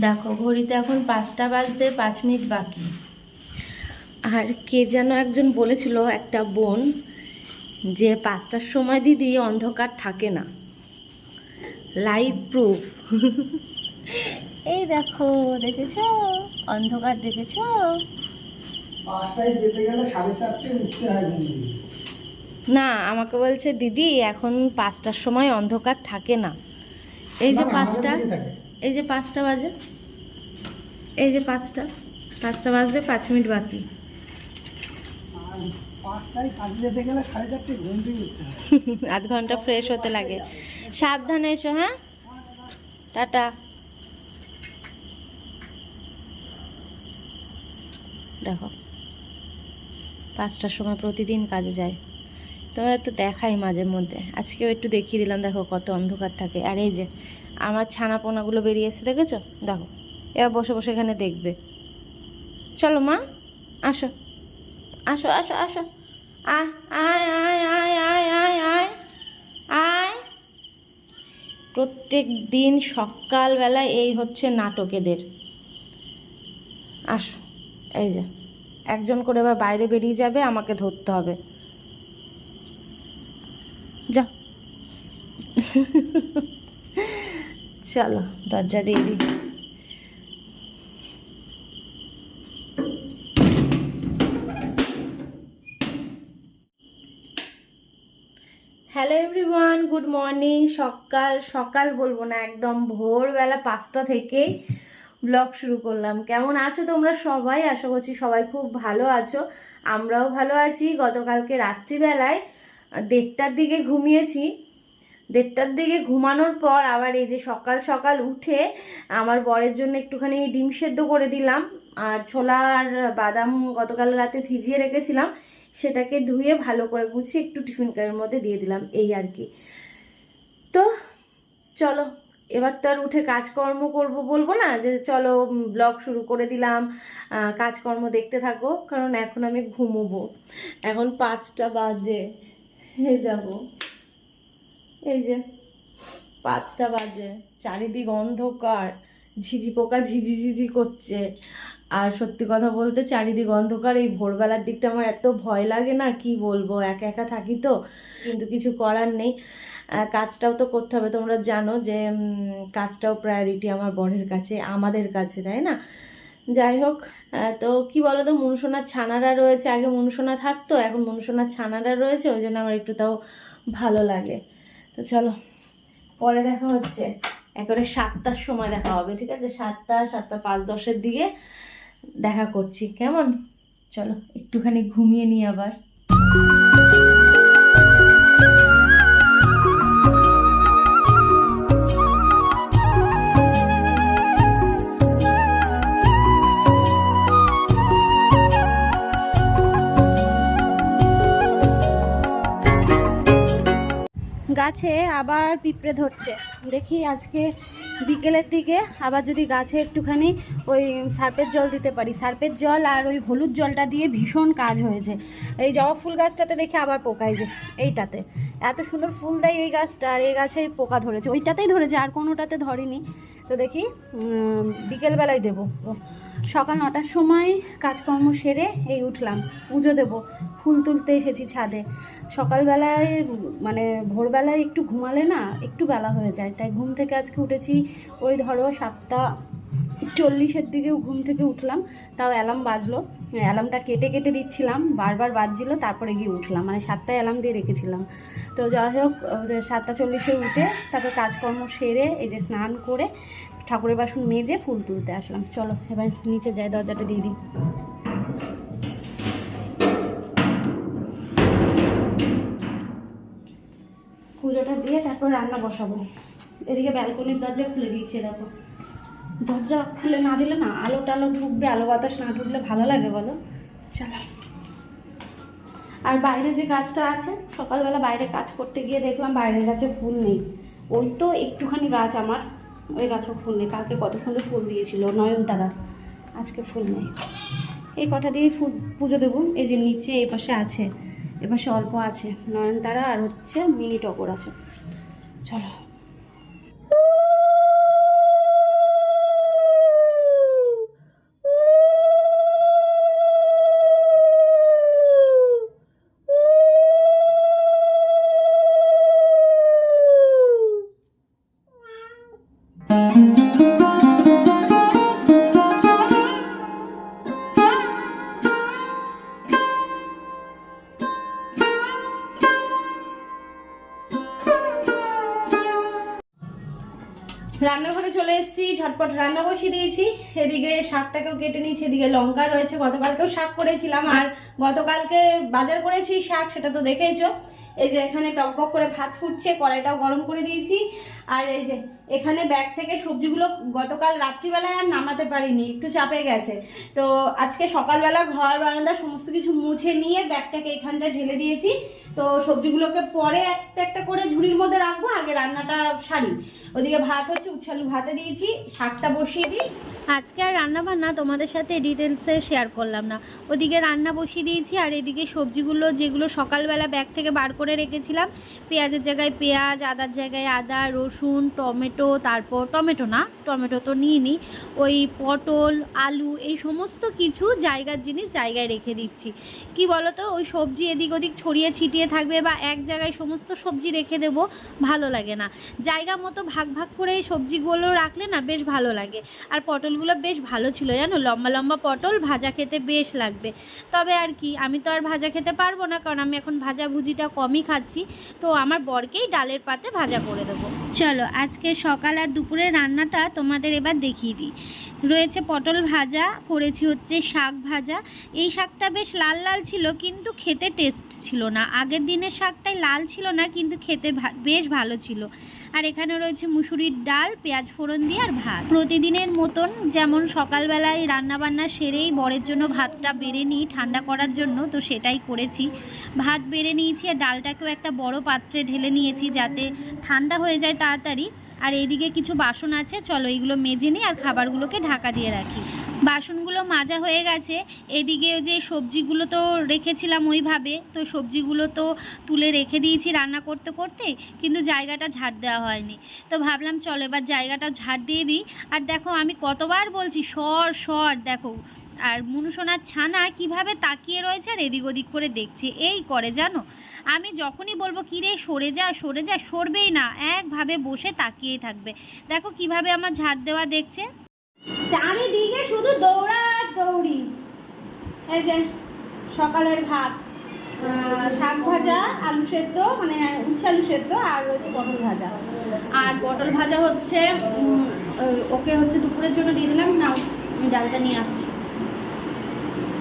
দেখো ঘড়িতে এখন পাঁচটা বাজতে পাঁচ মিনিট বাকি। আর কে যেন একজন বলেছিল একটা বোন যে পাঁচটার সময় দিদি অন্ধকার থাকে না। লাইভ প্রুফ এই দেখো দেখেছ? অন্ধকার দেখেছ। না আমাকে বলছে দিদি এখন পাঁচটার সময় অন্ধকার থাকে না। এই যে পাঁচটা। এই যে পাঁচটা বাজে। এই যে পাঁচটা। পাঁচটা বাজতে পাঁচ মিনিট বাকি। আধ ঘণ্টা ফ্রেশ হতে লাগে। সাবধানে এসো হ্যাঁ? টাটা। দেখো পাঁচটার সময় প্রতিদিন কাজে যায়। তোমরা তো দেখাই মাঝে মধ্যে। আজকেও একটু দেখিয়ে দিলাম দেখো কত অন্ধকার থাকে। আর এই যে আমার ছানা পোনাগুলো বেরিয়েছে, দেখেছ? দেখো এবার বসে বসে এখানে দেখবে। চলো মা, আসো। আসো আসো আসো। আয় আয় আয় আয় আয় আয় আয়। প্রত্যেক দিন সকালবেলা এই হচ্ছে নাটকেদের। আসো, এই যে, একজন করে এবার বাইরে বেরিয়ে যাবে, আমাকে ধরতে হবে। যা চলো, দরজা দিয়ে দিই। হ্যালো এভরিওয়ান গুড মর্নিং সকাল সকাল বলব না, একদম ভোরবেলা পাঁচটা থেকেই ব্লগ শুরু করলাম। কেমন আছো তোমরা সবাই? আশা করছি সবাই খুব ভালো আছো, আমরাও ভালো আছি। গতকালকে রাত্রিবেলায় দেড়টার দিকে ঘুমিয়েছি। দেড়টার দিকে ঘুমানোর পর আবার এই যে সকাল সকাল উঠে আমার বরের জন্য একটুখানি ডিম সেদ্ধ করে দিলাম। আর ছোলা আর বাদাম গতকাল রাতে ভিজিয়ে রেখেছিলাম। সেটাকে ধুয়ে ভালো করে গুছিয়ে একটু টিফিন কারের মধ্যে দিয়ে দিলাম, এই আর কি। তো চলো, এবার তো আর উঠে কাজকর্ম করব বলব না, যে চলো ব্লগ শুরু করে দিলাম কাজকর্ম দেখতে থাকো, কারণ এখন আমি ঘুমোবো। এখন পাঁচটা বাজে, এই যাব এই যে, পাঁচটা বাজে, চারিদিক অন্ধকার, ঝিঝি পোকা ঝিঝি ঝিঝি করছে। আর সত্যি কথা বলতে চারিদিক অন্ধকার, এই ভোরবেলার দিকটা আমার এত ভয় লাগে না, কি বলব, একা একা থাকি তো, কিন্তু কিছু করার নেই। কাজটাও তো করতে হবে, তোমরা জানো যে কাজটাও প্রায়োরিটি আমার বরের কাছে, আমাদের কাছে, তাই না? যাই হোক তো কি বলো তো মনুসোনার ছানারা রয়েছে, আগে মনুসোনা থাকতো, এখন মনুসোনার ছানারা রয়েছে, ওই জন্য আমার একটু তাও ভালো লাগে। তো চলো, পরে দেখা হচ্ছে। একেবারে সাতটার সময় দেখা হবে, ঠিক আছে? সাতটা সাতটা পাঁচ দশের দিকে দেখা করছি, কেমন? চলো, একটুখানি ঘুমিয়ে নিই আবার। আবার পিঁপড়ে ধরছে। দেখি আজকে বিকেলের দিকে আবার যদি গাছে একটুখানি ওই সার্পের জল দিতে পারি। সার্পের জল আর ওই হলুদ জলটা দিয়ে ভীষণ কাজ হয়েছে। এই জবা ফুল গাছটাতে দেখে আবার পোকায় যে, এইটাতে। এত সুন্দর ফুল দেয় এই গাছটা আর এই গাছে পোকা ধরেছে। ওইটাতেই ধরেছে, আর কোনোটাতে ধরেনি। তো দেখি বিকেলবেলায় দেবো। সকাল নটার সময় কাজকর্ম সেরে এই উঠলাম। পুজো দেবো। ফুল তুলতে এসেছি ছাদে। সকালবেলায় মানে ভোরবেলায় একটু ঘুমালে না, একটু বেলা হয়ে যায়। তাই ঘুম থেকে আজকে উঠেছি ওই ধরো সাতটা চল্লিশের দিকেও ঘুম থেকে উঠলাম, তাও অ্যালার্ম বাজলো। অ্যালার্মটা কেটে কেটে দিচ্ছিলাম, বারবার বাজছিল, তারপরে গিয়ে উঠলাম মানে সাতটায় অ্যালার্ম দিয়ে রেখেছিলাম। তো যাই হোক সাতটা চল্লিশে উঠে তারপর কাজকর্ম সেরে এই যে স্নান করে ঠাকুরের বাসন মেজে ফুল তুলতে আসলাম। চলো, এবার নিচে যাই, দরজাটা দিয়ে দিই। পুজোটা দিয়ে তারপর রান্না বসাবো। এদিকে ব্যালকনির দরজা খুলে দিয়েছে, দেখো। দরজা খুলে না দিলে না আলো টালো ঢুকবে, আলো বাতাস না ঢুকলে ভালো লাগে বলো? চলো। আর বাইরে যে গাছটা আছে, সকালবেলা বাইরে কাজ করতে গিয়ে দেখলাম বাইরের গাছে ফুল নেই। ওই তো একটুখানি গাছ আমার, ওই গাছেও ফুল নেই। কালকে কত সুন্দর ফুল দিয়েছিল, নয়ন নয়নতারা আজকে ফুল নেই। এই কটা দিয়ে ফুল পুজো দেবো। এই যে নিচে এই পাশে আছে, এ পাশে অল্প আছে নয়নতারা আর হচ্ছে মিনি টগর আছে। চলো। বসিয়ে দিয়েছি। এদিকে শাকটাকেও কেটে নিয়েছি, এদিকে লঙ্কা রয়েছে। গতকালকেও শাক করেছিলাম, আর গতকালকে বাজার করেছি শাক, সেটা তো দেখেইছো। এই যে এখানে টকবক করে ভাত ফুটছে, কড়াইটাও গরম করে দিয়েছি। আর এই যে এখানে ব্যাগ থেকে সবজিগুলো গতকাল রাত্রিবেলায় আর নামাতে পারিনি, একটু চাপে গেছে। তো আজকে সকালবেলা ঘর, বারান্দা সমস্ত কিছু মুছে নিয়ে ব্যাগটাকে এখানটা ঢেলে দিয়েছি। তো সবজিগুলোকে পরে একটা একটা করে ঝুড়ির মধ্যে রাখব, আগে রান্নাটা সারি। ওদিকে ভাত হচ্ছে উচ্ছালু ভাতে দিয়েছি, শাকটা বসিয়ে দিই। আজকে আর রান্না বান্না তোমাদের সাথে ডিটেলসে শেয়ার করলাম না। ওদিকে রান্না বসিয়ে দিয়েছি আর এদিকে সবজিগুলো যেগুলো সকালবেলা ব্যাগ থেকে বার করে রেখেছিলাম, পেঁয়াজের জায়গায় পেঁয়াজ, আদার জায়গায় আদা, রসুন, টমেটো, তারপর টমেটো না, টমেটো তো নিয়ে নিই ওই পটল, আলু এই সমস্ত কিছু জায়গার জিনিস জায়গায় রেখে দিচ্ছি। কি বলতো, ওই সবজি এদিক ওদিক ছড়িয়ে ছিটিয়ে থাকবে বা এক জায়গায় সমস্ত সবজি রেখে দেব, ভালো লাগে না। জায়গা মতো ভাগ ভাগ করে এই সবজিগুলো রাখলে না বেশ ভালো লাগে। আর পটলগুলো বেশ ভালো ছিল, জানো? লম্বা লম্বা পটল ভাজা খেতে বেশ লাগবে। তবে আর কি, আমি তো আর ভাজা খেতে পারব না, কারণ আমি এখন ভাজা ভুজিটা কমই খাচ্ছি। তো আমার বরকেই ডালের পাতে ভাজা করে দেবো। চলো, আজকে সকাল আর দুপুরের রান্নাটা তোমাদের এবার দেখিয়ে দিই। রয়েছে পটল ভাজা, করেছি হচ্ছে শাক ভাজা। এই শাকটা বেশ লাল লাল ছিল কিন্তু খেতে টেস্ট ছিল না। আগের দিনের শাকটাই লাল ছিল না কিন্তু খেতে বেশ ভালো ছিল। আর এখানে রয়েছে মুসুরির ডাল, পেঁয়াজ ফোড়ন দিয়ে আর ভাত। প্রতিদিনের মতন যেমন সকালবেলায় রান্নাবান্না সেরেই বরের জন্য ভাতটা বেড়ে নিই ঠান্ডা করার জন্য, তো সেটাই করেছি। ভাত বেড়ে নিয়েছি আর ডালটাকেও একটা বড় পাত্রে ঢেলে নিয়েছি যাতে ঠান্ডা হয়ে যায় তাড়াতাড়ি। আর এইদিকে কিছু বাসন আছে চলো এইগুলো মেজে নিই আর খাবারগুলোকে ঢাকা দিয়ে রাখি। বাসনগুলো মাজা হয়ে গেছে। এদিকে যে সবজিগুলো তো রেখেছিলাম ওইভাবে। তো সবজিগুলো তো তুলে রেখে দিয়েছি রান্না করতে করতে, কিন্তু জায়গাটা ঝাড় দেওয়া হয়নি। তো ভাবলাম চলো এবার জায়গাটা ঝাড় দিয়ে দিই। আর দেখো আমি কতবার বলছি, সর সর, দেখো। আর মুনুসোনার ছানা কীভাবে তাকিয়ে রয়েছে আর এদিক ওদিক করে দেখছে, এই করে জানো? আমি যখনই বলব, কি রে, সরে যা সরে যা, সরবেই না, একভাবে বসে তাকিয়েই থাকবে। দেখো কীভাবে আমার ঝাড় দেওয়া দেখছে। চারিদিকে শুধু দৌড়া দৌড়ি। এই যে, সকালের ভাত। শাক ভাজা, আলু সেদ্ধ মানে উচ্ছে আলু সেদ্ধ আর রয়েছে পটল ভাজা। আর পটল ভাজা হচ্ছে ওকে হচ্ছে দুপুরের জন্য দিয়ে দিলাম। না আমি ডালটা নিয়ে আসছি।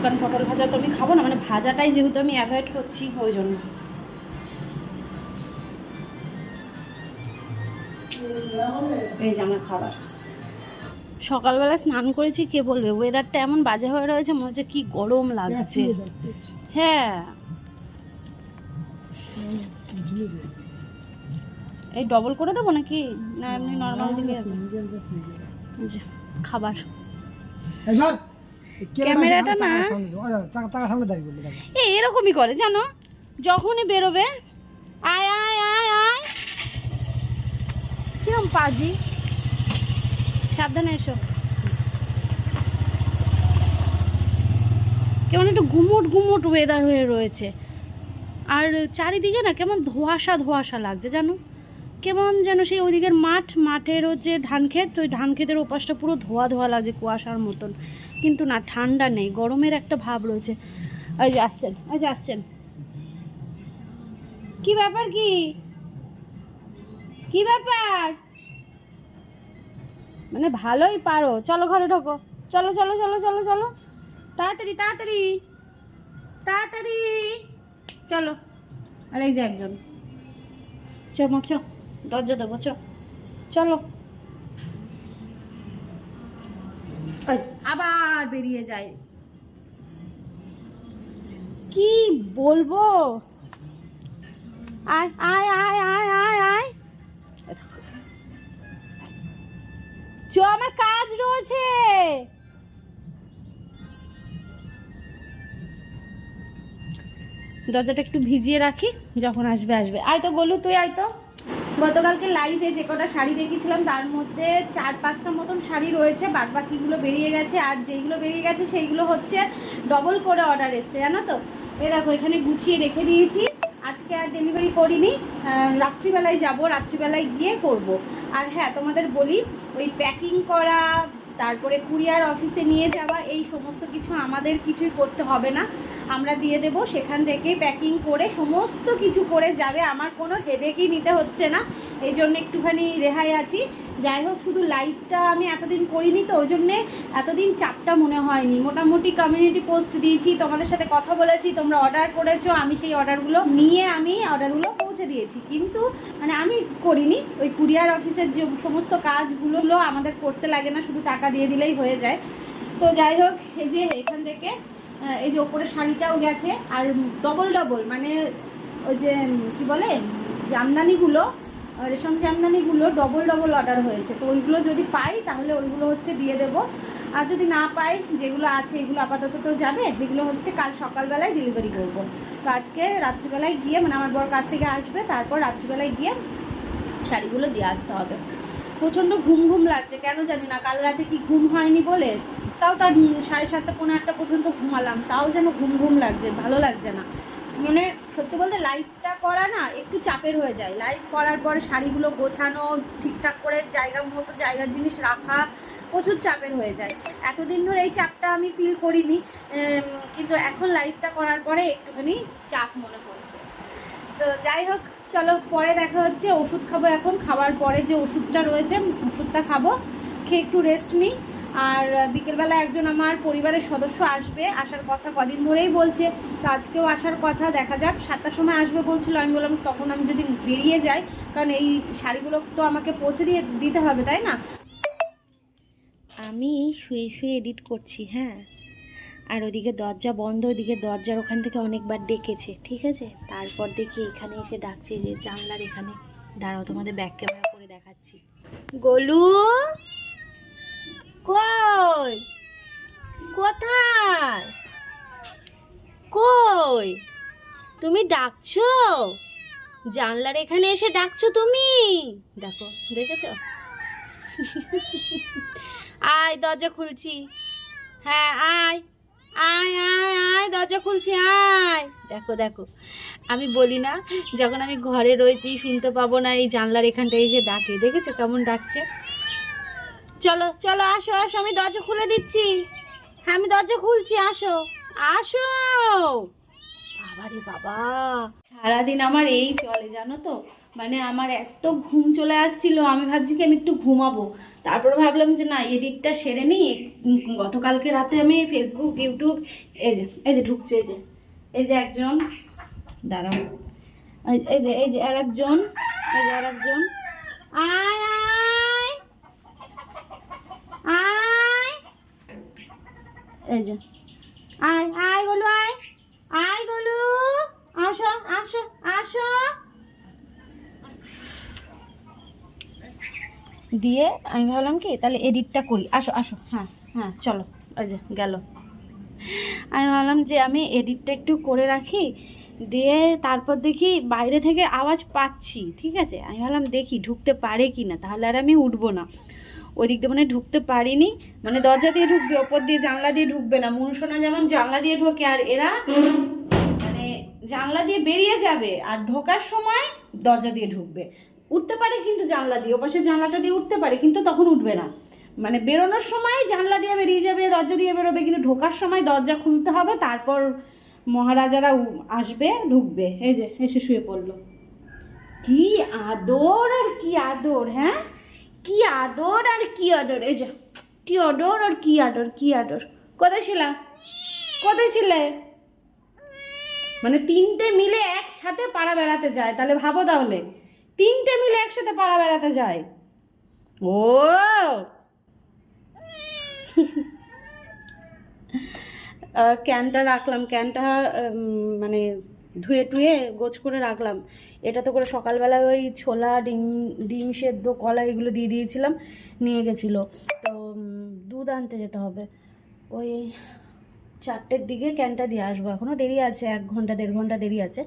কারণ পটল ভাজা তো আমি খাব না মানে ভাজাটাই যেহেতু আমি অ্যাভয়েড করছি, ওই জন্য। এই যে আমার খাবার। সকালবেলা স্নান করেছি কে বলবে? ওয়েদারটা এমন বাজে হয়ে রয়েছে মনে হচ্ছে কি গরম লাগছে। হ্যাঁ। এই ডবল করে দেবো নাকি? না এমনি নর্মাল দিলে? এই খাবার ক্যামেরাটা না। টাকা সামনে দাঁড়িয়ে বললে দেখো। এ এরকমই করে জানো? যখনই বেরোবে আয় আয় আয় আয়। কিরম পাজি। সাবধানে এসো। কেমন একটু গুমোট গুমোট ওয়েদার হয়ে রয়েছে। আর চারিদিকে না কেমন ধোঁয়াশা ধোঁয়াশা লাগছে জানো? কেমন যেন সেই ওইদিকের মাঠ, মাঠের হচ্ছে ধান ক্ষেত, ওই ধান ক্ষেতের ওপাশটা পুরো ধোয়া ধোয়া লাগছে কুয়াশার মতন। কিন্তু না, ঠান্ডা নেই, গরমের একটা ভাব রয়েছে। ওই যে আসছেন ওই যে আসছেন। কি ব্যাপার কি? কি ব্যাপার? মানে ভালোই পারো। চলো ঘরে ঢোকো। চলো চলো চলো চলো চলো। তাড়াতাড়ি তাড়াতাড়ি। তাড়াতাড়ি। চলো। আর এই যে একজন। চল মা চ। দরজা দেবো চলো। ওই, আবার বেরিয়ে যায় কি বলব? আয় আয় আয় আয় আয় আয়। চ, আমার কাজ রয়েছে। দরজাটা একটু ভিজিয়ে রাখি, যখন আসবে আসবে। আয় তো গলু, তুই আয় তো গতকালকে লাইভে যে কটা শাড়ি রেখেছিলাম তার মধ্যে চার, পাঁচটা মতন শাড়ি রয়েছে বাদ বাকিগুলো বেরিয়ে গেছে, আর যেইগুলো বেরিয়ে গেছে, সেইগুলো হচ্ছে ডবল করে অর্ডার এসছে, জানো তো? এ দেখো, এখানে গুছিয়ে রেখে দিয়েছি। আজকে আর ডেলিভারি করিনি রাত্রিবেলায় যাব, রাত্রিবেলায় গিয়ে করব। আর হ্যাঁ তোমাদের বলি, ওই প্যাকিং করা, তারপরে কুরিয়ার অফিসে নিয়ে যাওয়া, এই সমস্ত কিছু আমাদের কিছুই করতে হবে না। আমরা দিয়ে দেব, সেখান থেকে প্যাকিং করে সমস্ত কিছু করে যাবে। আমার কোনো হেডেকই নিতে হচ্ছে না। এই জন্য একটুখানি রেহাই আছি। যাই হোক, শুধু লাইভটা আমি এতদিন করিনি তো, ওই জন্যে এতদিন চাপটা মনে হয়নি। মোটামুটি কমিউনিটি পোস্ট দিয়েছি, তোমাদের সাথে কথা বলেছি, তোমরা অর্ডার করেছ, আমি সেই অর্ডারগুলো নিয়ে আমি অর্ডারগুলো পৌঁছে দিয়েছি। কিন্তু মানে আমি করিনি, ওই কুরিয়ার অফিসের যে সমস্ত কাজগুলো আমাদের করতে লাগে না, শুধু টাকা দিয়ে দিলেই হয়ে যায়। তো যাই হোক, এই যে এখান থেকে এই যে ওপরে শাড়িটাও গেছে, আর ডবল ডবল মানে ওই যে কি বলে, জামদানিগুলো রেশম জামদানিগুলো ডবল ডবল অর্ডার হয়েছে। তো ওইগুলো যদি পাই, তাহলে ওইগুলো হচ্ছে দিয়ে দেব। আর যদি না পাই, যেগুলো আছে, এগুলো আপাতত তো যাবে। এগুলো হচ্ছে কাল সকালবেলায় ডেলিভারি করব। তো আজকে রাত্রিবেলায় গিয়ে মানে আমার বর কাছ থেকে আসবে, তারপর রাত্রিবেলায় গিয়ে শাড়িগুলো দিয়ে আসতে হবে। প্রচণ্ড ঘুম ঘুম লাগছে, কেন জানি না, কাল রাতে কি ঘুম হয়নি বলে তাও তার সাড়ে সাতটা পনেরো আটটা পর্যন্ত ঘুমালাম। তাও যেন ঘুম ঘুম লাগছে, ভালো লাগছে না। মানে সত্যি বলতে লাইফটা করা না একটু চাপের হয়ে যায়। লাইফ করার পরে শাড়িগুলো গোছানো, ঠিকঠাক করে জায়গা মতো জায়গার জিনিস রাখা প্রচুর চাপের হয়ে যায়। এতদিন ধরে এই চাপটা আমি ফিল করিনি কিন্তু এখন লাইফটা করার পরে একটুখানি চাপ মনে হচ্ছে তো যাই হোক, চলো পরে দেখা হচ্ছে, ওষুধ খাব এখন। খাওয়ার পরে যে ওষুধটা রয়েছে, ওষুধটা খাব, খেয়ে একটু রেস্ট নিই। আর বিকেলবেলা একজন আমার পরিবারের সদস্য আসবে আসার কথা কদিন ধরেই বলছে তো আজকেও আসার কথা দেখা যাক সাতটার সময় আসবে বলছিল আমি বললাম তখন আমি যদি বেরিয়ে যাই কারণ এই শাড়িগুলো তো আমাকে পৌঁছে দিয়ে দিতে হবে তাই না? আমি শুয়ে শুয়ে এডিট করছি হ্যাঁ। আর ওদিকে দরজা বন্ধ ওদিকে দরজার ওখান থেকে অনেকবার ডেকেছে ঠিক আছে? তারপর দেখি এখানে এসে ডাকছে যে জানলার এখানে দাঁড়াও তোমাদের ব্যাক ক্যামেরা করে দেখাচ্ছি। গোলু? কই? কোথায়? কই? তুমি ডাকছো? জানলার এখানে এসে ডাকছো তুমি? দেখো, দেখেছ? আয়, দরজা খুলছি। হ্যাঁ আয় আয় আয় আয়, দরজা খুলছি, আয়। দেখো দেখো। আমি বলি না, যখন আমি ঘরে রয়েছি, শুনতে পাবো না এই জানলার এখানটায় এসে ডাকে। দেখেছ কেমন ডাকছে? চলো চলো, আসো আসো, আমি দরজা খুলে দিচ্ছি। আমি দরজা খুলছি, আসো। আসো! বাবারে বাবা। সারাদিন আমার এই চলে, জানো তো? মানে আমার এত ঘুম চলে আসছিল, আমি ভাবছি কি আমি একটু ঘুমাবো। তারপর ভাবলাম যে না, এডিটটা সেরে নিই। গতকালকে রাতে আমি ফেসবুক ইউটিউব এই যে এই যে ঢুকছে, এই যে এই যে একজন, দাঁড়াও। এই যে এই যে, আর একজন, এই যে আর একজন আয় আয় আয় এই যে আয় আয় গলু আয় আয় গলু আসো আসো আসো দিয়ে আমি ভাবলাম কি, তাহলে এডিটটা করি। আসো আসো হ্যাঁ হ্যাঁ চলো। ওই যে, গেল। আমি ভাবলাম যে আমি এডিটটা একটু করে রাখি, দিয়ে তারপর দেখি বাইরে থেকে আওয়াজ পাচ্ছি, ঠিক আছে? আমি ভাবলাম দেখি ঢুকতে পারে কি না, তাহলে আর আমি উঠবো না। ওই দিক দিয়ে মানে ঢুকতে পারিনি মানে দরজা দিয়ে ঢুকবে, ওপর দিয়ে জানলা দিয়ে ঢুকবে না। মুনুসোনা যেমন জানলা দিয়ে ঢোকে, আর এরা মানে জানলা দিয়ে বেরিয়ে যাবে, আর ঢোকার সময় দরজা দিয়ে ঢুকবে। উঠতে পারে কিন্তু জানলা দিয়ে, ওপাশে জানলাটা দিয়ে উঠতে পারে, কিন্তু তখন উঠবে না। মানে বেরোনোর সময় জানলা দিয়ে বেরিয়ে যাবে, দরজা দিয়ে বেরোবে, কিন্তু ঢোকার সময় দরজা খুলতে হবে, তারপর মহারাজারা আসবে, ঢুকবে। এই যে, এসে শুয়ে পড়ল। কি আদর আর কি আদর হ্যাঁ? কি আদর আর কি আদর, এই যে, কি আদর আর কি আদর কি আদর। কোথায় ছিলা? কোথায় ছিলে? মানে তিনটে মিলে একসাথে পাড়া বেড়াতে যায়, তাহলে ভাবো তাহলে। তিনটে মিলে একসাথে পাড়া বেড়াতে যায়। ও! ক্যানটা রাখলাম। ক্যানটা মানে ধুয়ে টুয়ে গোছ করে রাখলাম। এটা তো করে সকালবেলা ওই ছোলা, ডিম ডিম সেদ্ধ, কলা এগুলো দিয়ে দিয়েছিলাম। নিয়ে গেছিল। তো দুধ আনতে যেতে হবে। ওই চারটের দিকে ক্যানটা দিয়ে আসব এখনও দেরি আছে, এক ঘণ্টা, দেড় ঘণ্টা দেরি আছে।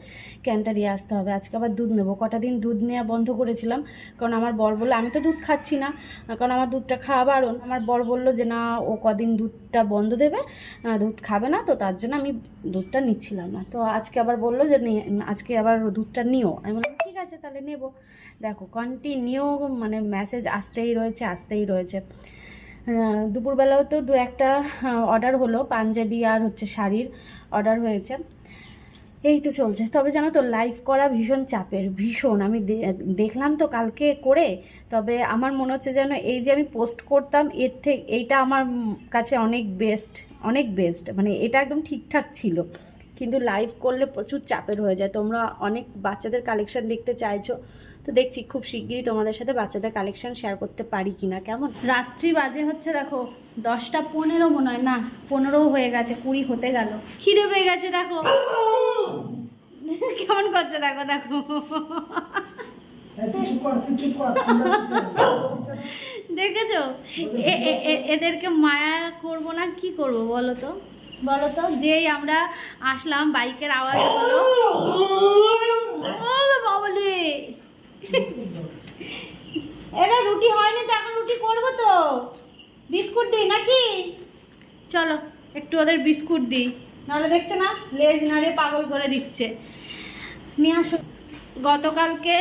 ক্যানটা দিয়ে আসতে হবে। আজকে আবার দুধ নেব। কটা দিন দুধ নেওয়া বন্ধ করেছিলাম, কারণ আমার বর বলল, আমি তো দুধ খাচ্ছি না। কারণ আমার দুধটা খাওয়া বারণ। আমার বর বলল যে, না, ও কদিন দুধটা বন্ধ দেবে দুধ খাবে না। তো তার জন্য আমি দুধটা নিচ্ছিলাম না। তো আজকে আবার বলল যে আজকে আবার দুধটা নিও। আমি বললাম, ঠিক আছে, তাহলে নেব। দেখো কন্টিনিউ মানে মেসেজ আসতেই রয়েছে আসতেই রয়েছে। দুপুরবেলাও তো দু একটা অর্ডার হলো, পাঞ্জাবি আর হচ্ছে শাড়ির অর্ডার হয়েছে। এই তো চলছে। তবে জানো তো লাইভ করা ভীষণ চাপের, ভীষণ। আমি দেখলাম তো কালকে করে, তবে আমার মনে হচ্ছে যেন এই যে আমি পোস্ট করতাম, এর থেকে এইটা আমার কাছে অনেক বেস্ট অনেক বেস্ট মানে এটা একদম ঠিকঠাক ছিল। কিন্তু লাইভ করলে প্রচুর চাপের হয়ে যায়। তোমরা অনেক বাচ্চাদের কালেকশন দেখতে চাইছো। তো দেখছি খুব শিগগিরই তোমাদের সাথে বাচ্চাদের কালেকশন শেয়ার করতে পারি কিনা, কেমন? রাত্রি বাজে হচ্ছে দেখো, দশটা পনেরো মনে হয়, না, পনেরো হয়ে গেছে, কুড়ি হতে গেল। খিদে পেয়ে গেছে, দেখো। কেমন করছে, দেখো দেখো। দেখেছ? এদেরকে মায়া করব না, কি করব বলো তো? বলো তো, যেই আমরা আসলাম, বাইকের আওয়াজ হলো। বাবলে! এটা রুটি হয়নি তো, এখন রুটি করব তো। বিস্কুট দিই নাকি? চলো, একটু ওদের বিস্কুট দিই। নাহলে দেখছে না, লেজ নাড়ে পাগল করে দিচ্ছে। নিয়ে আসো। গতকালকে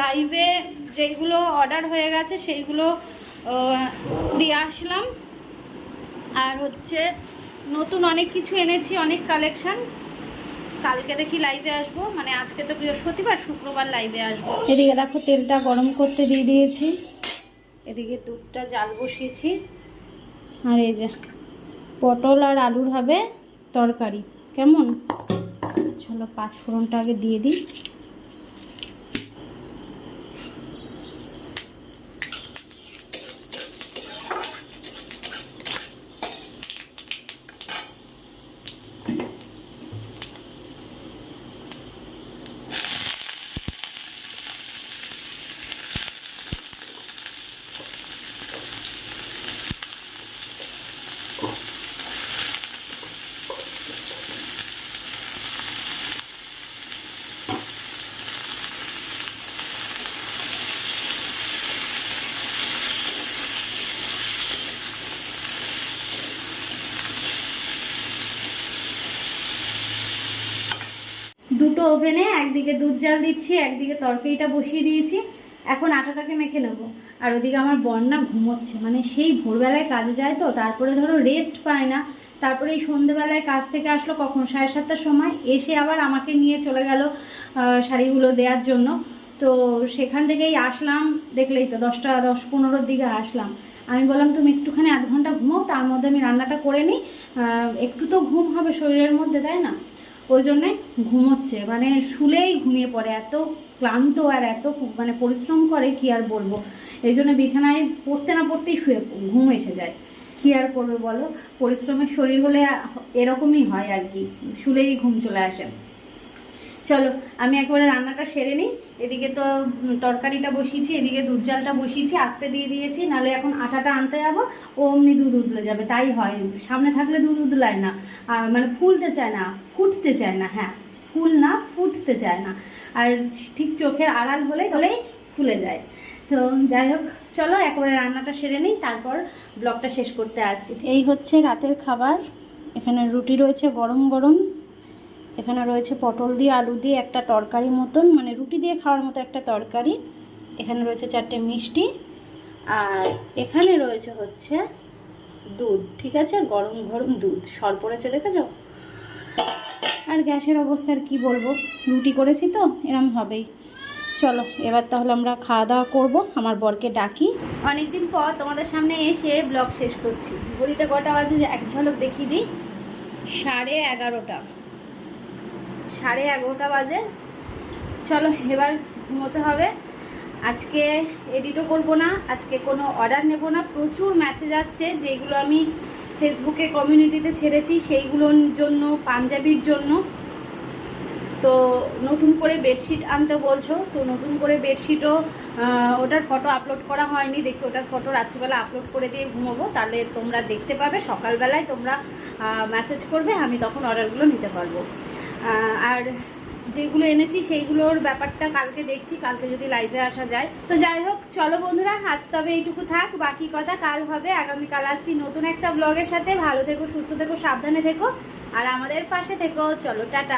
লাইভে যেগুলো অর্ডার হয়ে গেছে, সেইগুলো দিয়ে আসলাম। আর হচ্ছে, নতুন অনেক কিছু এনেছি, অনেক কালেকশন কালকে দেখি লাইভে আসব। মানে আজকে তো বৃহস্পতিবার শুক্রবার লাইভে আসব। এদিকে দেখো তেলটা গরম করতে দিয়ে দিয়েছি। এদিকে দুধটা জাল বসিয়েছি। আর এই যে পটল আর আলুর হবে তরকারি। কেমন? চলো পাঁচ ফোড়নটা আগে দিয়ে দিই। দুটো ওভেনে একদিকে দুধ জাল দিচ্ছি, একদিকে তরকারিটা বসিয়ে দিয়েছি। এখন আটাটাকে মেখে নেব। আর ওদিকে আমার বন্যা ঘুমোচ্ছে মানে সেই ভোরবেলায় কাজে যায় তো, তারপরে ধরো রেস্ট পায় না। তারপরে এই সন্ধেবেলায় কাজ থেকে আসলো কখন? সাড়ে সাতটার সময়। এসে আবার আমাকে নিয়ে চলে গেল শাড়িগুলো দেওয়ার জন্য। তো সেখান থেকেই আসলাম, দেখলেই তো দশটা, দশ, পনেরোর দিকে আসলাম। আমি বললাম, তুমি একটুখানি আধ ঘণ্টা ঘুমাও তার মধ্যে আমি রান্নাটা করে নিই। একটু তো ঘুম হবে শরীরের মধ্যে, তাই না? ওই জন্যে ঘুমোচ্ছে মানে শুলেই ঘুমিয়ে পড়ে, এত ক্লান্ত আর এত মানে পরিশ্রম করে কি আর বলব? এই জন্য বিছানায় পড়তে না পড়তেই শুয়ে ঘুম এসে যায়। কি আর করবে বলো? পরিশ্রমের শরীর হলে এরকমই হয় আর কি, শুলেই ঘুম চলে আসে। চলো, আমি একবারে রান্নাটা সেরে নিই। এদিকে তো তরকারিটা বসিয়েছি, এদিকে দুধ জালটা বসিয়েছি, আস্তে দিয়ে দিয়েছি নাহলে এখন আটাটা আনতে যাব, ও অমনি দুধ উদলে যাবে, তাই হয়। সামনে থাকলে দুধ উদলায় না। মানে ফুলতে চায় না, ফুটতে চায় না হ্যাঁ ফুল না ফুটতে চায় না। আর ঠিক চোখের আড়াল হলে হলেই ফুলে যায়। তো যাই হোক, চলো একবারে রান্নাটা সেরে নিই, তারপর ব্লগটা শেষ করতে আসছি। এই হচ্ছে রাতের খাবার। এখানে রুটি রয়েছে গরম গরম। এখানে রয়েছে পটল দিয়ে, আলু দিয়ে একটা তরকারি মতন মানে রুটি দিয়ে খাওয়ার মতো একটা তরকারি। এখানে রয়েছে চারটে মিষ্টি। আর এখানে রয়েছে হচ্ছে দুধ, ঠিক আছে? গরম গরম দুধ। সর পড়েছে দেখেছ আর গ্যাসের অবস্থা আর কি বলব? রুটি করেছি তো, এরম হবেই। চলো, এবার তাহলে আমরা খাওয়া দাওয়া করব। আমার বরকে ডাকি। অনেকদিন পর তোমাদের সামনে এসে ব্লগ শেষ করছি। ঘড়িতে কটা বাজে? এক ঝলক দেখিয়ে দিই। সাড়ে এগারোটা। সাড়ে এগারোটা বাজে। চলো, এবার ঘুমোতে হবে। আজকে এডিটও করব না, আজকে কোনো অর্ডার নেব না। প্রচুর মেসেজ আসছে যেগুলো আমি ফেসবুকে কমিউনিটিতে ছেড়েছি, সেইগুলোর জন্য, পাঞ্জাবির জন্য। তো নতুন করে বেডশিট আনতে বলছো, তো নতুন করে বেডশিটও ওটার ফটো আপলোড করা হয়নি। দেখি ওটার ফটো রাত্রিবেলা আপলোড করে দিয়ে ঘুমোবো, তাহলে তোমরা দেখতে পাবে, সকালবেলায় তোমরা মেসেজ করবে, আমি তখন অর্ডারগুলো নিতে পারব। আর যেগুলো এনেছি সেইগুলোর ব্যাপারটা কালকে দেখছি, কালকে যদি লাইভে আসা যায়। তো যাই হোক, চলো বন্ধুরা, আজ তবে এইটুকু থাক, বাকি কথা কাল হবে। আগামীকাল আসছি নতুন একটা ব্লগের সাথে। ভালো থেকো, সুস্থ থেকো, সাবধানে থেকো। আর আমাদের পাশে থেকো। চলো, টাটা।